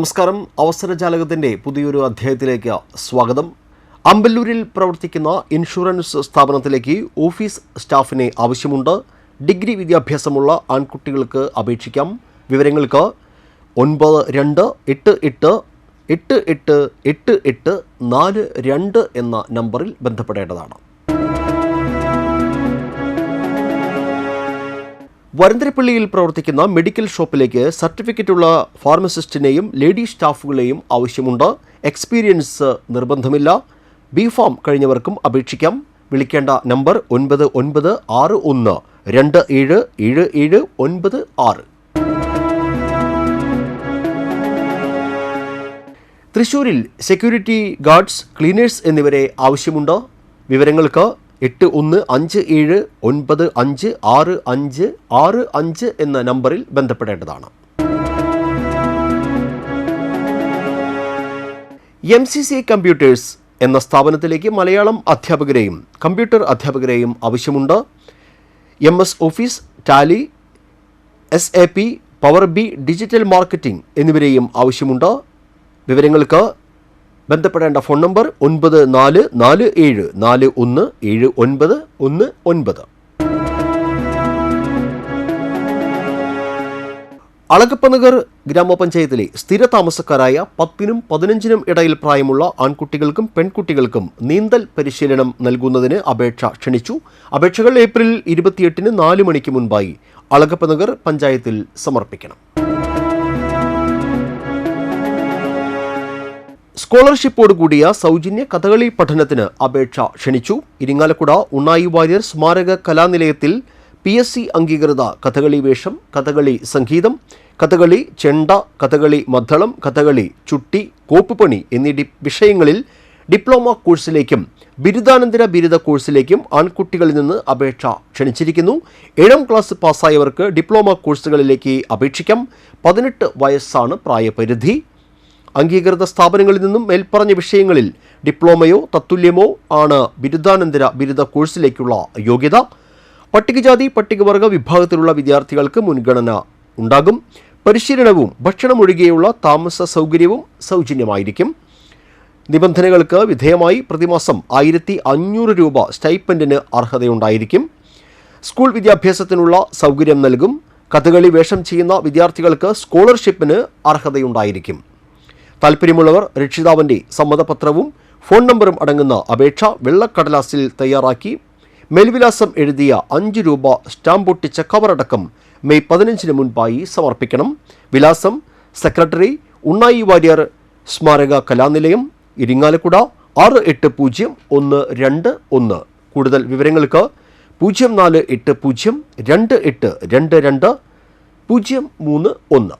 നമസ്കാരം. അവസരജാലകത്തിന്റെ പുതിയൊരു അധ്യായത്തിലേക്ക് സ്വാഗതം. അമ്പല്ലൂരിൽ പ്രവർത്തിക്കുന്ന ഇൻഷുറൻസ് സ്ഥാപനത്തിലേക്ക് ഓഫീസ് സ്റ്റാഫിനെ ആവശ്യമുണ്ട്. ഡിഗ്രി വിദ്യാഭ്യാസമുള്ള ആൺകുട്ടികൾക്ക് അപേക്ഷിക്കാം. വിവരങ്ങൾക്ക് ഒൻപത് രണ്ട് എട്ട് എട്ട് എട്ട് എട്ട് എട്ട് എട്ട് നാല് രണ്ട് എന്ന നമ്പറിൽ ബന്ധപ്പെടേണ്ടതാണ്. വരന്തരപ്പള്ളിയിൽ പ്രവർത്തിക്കുന്ന മെഡിക്കൽ ഷോപ്പിലേക്ക് സർട്ടിഫിക്കറ്റുള്ള ഫാർമസിസ്റ്റിനെയും ലേഡി സ്റ്റാഫുകളെയും ആവശ്യമുണ്ട്. എക്സ്പീരിയൻസ് നിർബന്ധമില്ല. ബി ഫാം കഴിഞ്ഞവർക്കും അപേക്ഷിക്കാം. വിളിക്കേണ്ട നമ്പർ ഒൻപത് ഒൻപത് ആറ് ഒന്ന് രണ്ട് ഏഴ് ഏഴ് ഏഴ് ഒൻപത് ആറ്. തൃശൂരിൽ സെക്യൂരിറ്റി ഗാർഡ്സ് ക്ലീനേഴ്സ് എന്നിവരെ ആവശ്യമുണ്ട്. വിവരങ്ങൾക്ക് എട്ട് ഒന്ന് അഞ്ച് ഏഴ് ഒൻപത് അഞ്ച് ആറ് അഞ്ച് ആറ് അഞ്ച് എന്ന നമ്പറിൽ ബന്ധപ്പെടേണ്ടതാണ്. എം സി സി കമ്പ്യൂട്ടേഴ്സ് എന്ന സ്ഥാപനത്തിലേക്ക് മലയാളം അധ്യാപകരെയും കമ്പ്യൂട്ടർ അധ്യാപകരെയും ആവശ്യമുണ്ട്. M S office Tally S A P power B digital marketing എന്നിവരെയും ആവശ്യമുണ്ട്. വിവരങ്ങൾക്ക് ബന്ധപ്പെടേണ്ട ഫോൺ നമ്പർ ഒൻപത് നാല് നാല് ഏഴ് നാല് ഒന്ന് ഏഴ് ഒൻപത് ഒന്ന് ഒൻപത്. അളകപ്പനഗർ ഗ്രാമപഞ്ചായത്തിലെ സ്ഥിര താമസക്കാരായ പത്തിനും പതിനഞ്ചിനും ഇടയിൽ പ്രായമുള്ള ആൺകുട്ടികൾക്കും പെൺകുട്ടികൾക്കും നീന്തൽ പരിശീലനം നൽകുന്നതിന് അപേക്ഷ ക്ഷണിച്ചു. അപേക്ഷകൾ ഏപ്രിൽ ഇരുപത്തിയെട്ടിന് നാല് മണിക്ക് മുൻപായി അളകപ്പനഗർ പഞ്ചായത്തിൽ സമർപ്പിക്കണം. സ്കോളർഷിപ്പോട് കൂടിയ സൗജന്യ കഥകളി പഠനത്തിന് അപേക്ഷ ക്ഷണിച്ചു. ഇരിങ്ങാലക്കുട ഉണ്ണായി വാര്യർ സ്മാരക കലാനിലയത്തിൽ പി എസ് സി അംഗീകൃത കഥകളി വേഷം കഥകളി സംഗീതം കഥകളി ചെണ്ട കഥകളി മദ്ദളം കഥകളി ചുട്ടി കോപ്പുപണി എന്നീ വിഷയങ്ങളിൽ ഡിപ്ലോമ കോഴ്സിലേക്കും ബിരുദാനന്തര ബിരുദ കോഴ്സിലേക്കും ആൺകുട്ടികളിൽ നിന്ന് അപേക്ഷ ക്ഷണിച്ചിരിക്കുന്നു. ഏഴാം ക്ലാസ് പാസ്സായവർക്ക് ഡിപ്ലോമ കോഴ്സുകളിലേക്ക് അപേക്ഷിക്കാം. പതിനെട്ട് വയസ്സാണ് പ്രായപരിധി. അംഗീകൃത സ്ഥാപനങ്ങളിൽ നിന്നും മേൽപ്പറഞ്ഞ വിഷയങ്ങളിൽ ഡിപ്ലോമയോ തത്തുല്യമോ ആണ് ബിരുദാനന്തര ബിരുദ കോഴ്സിലേക്കുള്ള യോഗ്യത. പട്ടികജാതി പട്ടികവർഗ വിഭാഗത്തിലുള്ള വിദ്യാർത്ഥികൾക്ക് മുൻഗണന ഉണ്ടാകും. പരിശീലനവും ഭക്ഷണമൊഴികെയുള്ള താമസ സൗകര്യവും സൗജന്യമായിരിക്കും. നിബന്ധനകൾക്ക് വിധേയമായി പ്രതിമാസം ആയിരത്തി അഞ്ഞൂറ് രൂപ സ്റ്റൈപ്പൻഡിന് അർഹതയുണ്ടായിരിക്കും. സ്കൂൾ വിദ്യാഭ്യാസത്തിനുള്ള സൗകര്യം നൽകും. കഥകളി വേഷം ചെയ്യുന്ന വിദ്യാർത്ഥികൾക്ക് സ്കോളർഷിപ്പിന് അർഹതയുണ്ടായിരിക്കും. താല്പര്യമുള്ളവർ രക്ഷിതാവിന്റെ സമ്മതപത്രവും ഫോൺ നമ്പറും അടങ്ങുന്ന അപേക്ഷ വെള്ളക്കടലാസിൽ തയ്യാറാക്കി മേൽവിലാസം എഴുതിയ അഞ്ച് രൂപ സ്റ്റാമ്പ് ഒട്ടിച്ച കവറടക്കം മെയ് പതിനഞ്ചിന് മുൻപായി സമർപ്പിക്കണം. വിലാസം സെക്രട്ടറി ഉണ്ണായി വാര്യർ സ്മാരക കലാനിലയം ഇരിങ്ങാലക്കുട ആറ് എട്ട് പൂജ്യം ഒന്ന് രണ്ട് ഒന്ന്. കൂടുതൽ വിവരങ്ങൾക്ക് പൂജ്യം നാല് എട്ട് പൂജ്യം രണ്ട് എട്ട് രണ്ട് രണ്ട് പൂജ്യം മൂന്ന് ഒന്ന്.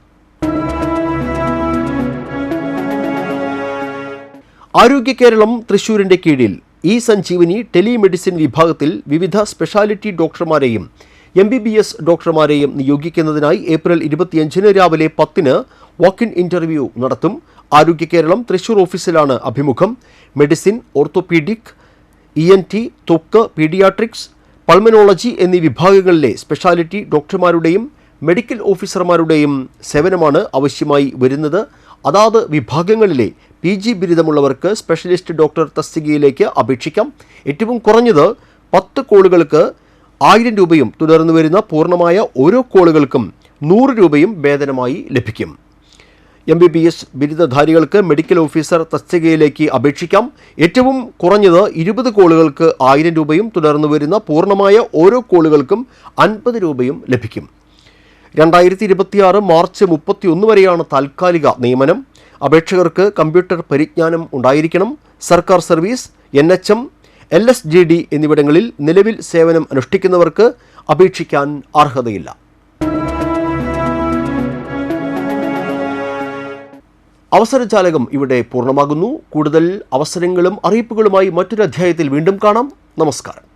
ആരോഗ്യ കേരളം തൃശൂരിന്റെ കീഴിൽ. ഇ സഞ്ജീവനി ടെലിമെഡിസിൻ വിഭാഗത്തിൽ വിവിധ സ്പെഷ്യാലിറ്റി ഡോക്ടർമാരെയും എം ബി ബി എസ് ഡോക്ടർമാരെയും നിയോഗിക്കുന്നതിനായി ഏപ്രിൽ ഇരുപത്തിയഞ്ചിന് രാവിലെ പത്തിന് വാക്ക് ഇൻ ഇന്റർവ്യൂ നടത്തും. ആരോഗ്യ കേരളം തൃശൂർ ഓഫീസിലാണ് അഭിമുഖം. Medicine orthopaedic E N T ത്വക്ക് പീഡിയാട്രിക്സ് പൾമനോളജി എന്നീ വിഭാഗങ്ങളിലെ സ്പെഷ്യാലിറ്റി ഡോക്ടർമാരുടെയും മെഡിക്കൽ ഓഫീസർമാരുടെയും സേവനമാണ് ആവശ്യമായി വരുന്നത്. അതാത് വിഭാഗങ്ങളിലെ പി ജി ബിരുദമുള്ളവർക്ക് സ്പെഷ്യലിസ്റ്റ് ഡോക്ടർ തസ്തികയിലേക്ക് അപേക്ഷിക്കാം. ഏറ്റവും കുറഞ്ഞത് പത്ത് കോളുകൾക്ക് ആയിരം രൂപയും തുടർന്നു വരുന്ന പൂർണമായ ഓരോ കോളുകൾക്കും നൂറ് രൂപയും വേതനമായി ലഭിക്കും. എം ബി ബി എസ് ബിരുദധാരികൾക്ക് മെഡിക്കൽ ഓഫീസർ തസ്തികയിലേക്ക് അപേക്ഷിക്കാം. ഏറ്റവും കുറഞ്ഞത് ഇരുപത് കോളുകൾക്ക് ആയിരം രൂപയും തുടർന്നു വരുന്ന പൂർണമായ ഓരോ കോളുകൾക്കും അൻപത് രൂപയും ലഭിക്കും. രണ്ടായിരത്തി ഇരുപത്തിയാറ് മാർച്ച് മുപ്പത്തി ഒന്ന് വരെയാണ് താൽക്കാലിക നിയമനം. അപേക്ഷകർക്ക് കമ്പ്യൂട്ടർ പരിജ്ഞാനം ഉണ്ടായിരിക്കണം സർക്കാർ service N H M L S G D എന്നിവിടങ്ങളിൽ നിലവിൽ സേവനം അനുഷ്ഠിക്കുന്നവർക്ക് അപേക്ഷിക്കാൻ അർഹതയില്ല. അവസരജാലകം ഇവിടെ പൂർണമാകുന്നു. കൂടുതൽ അവസരങ്ങളും അറിയിപ്പുകളുമായി മറ്റൊരു അധ്യായത്തിൽ വീണ്ടും കാണാം. നമസ്കാരം.